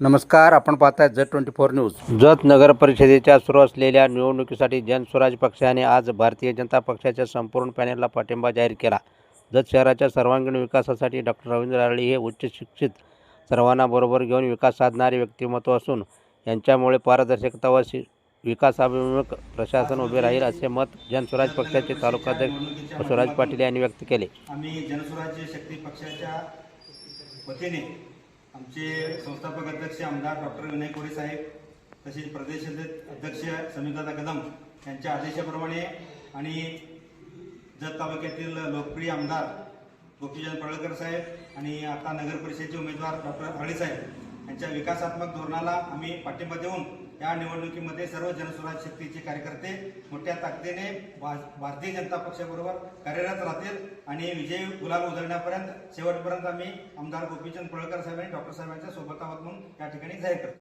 नमस्कार आपण पाहताय झ ट्वेंटी फोर न्यूज. जत नगर परिषदेच्या सुरू असलेल्या निवडणुकीसाठी जनस्वराज पक्षाने आज भारतीय जनता पक्षाच्या संपूर्ण पॅनेलला पाठिंबा जाहीर केला. जत शहराच्या सर्वांगीण विकासासाठी डॉक्टर रवींद्र आरळी हे उच्च शिक्षित सर्वांना बरोबर घेऊन विकास साधणारे व्यक्तिमत्व असून यांच्यामुळे पारदर्शकता व शि विकासाभिमुख प्रशासन उभे राहील असे मत जनस्वराज पक्षाचे तालुकाध्यक्ष बसवराज पाटील यांनी व्यक्त केले. आम्ही जनस्वराज्य शक्ती पक्षाच्या वतीने आमचे संस्थापक अध्यक्ष आमदार डॉक्टर विनय कोरे साहेब तसेच प्रदेश अध्यक्ष समीरदादा कदम यांच्या आदेशाप्रमाणे आणि जत तालुक्यातील लोकप्रिय आमदार गोपीचंद पडळकर साहेब आणि आता नगर परिषदेचे उमेदवार डॉक्टर हळे साहेब यांच्या विकासात्मक धोरणाला आम्ही पाठिंबा देऊन या निवडणुकीमध्ये सर्व जनस्वराज शक्तीचे कार्यकर्ते मोठ्या ताकदीने भारतीय जनता पक्षाबरोबर कार्यरत राहतील. आणि विजय गुलाल उधळण्यापर्यंत शेवटपर्यंत आम्ही आमदार गोपीचंद पळकर साहेब आणि डॉक्टर साहेबांच्या सोबत आहोत म्हणून या ठिकाणी जाहीर करतो.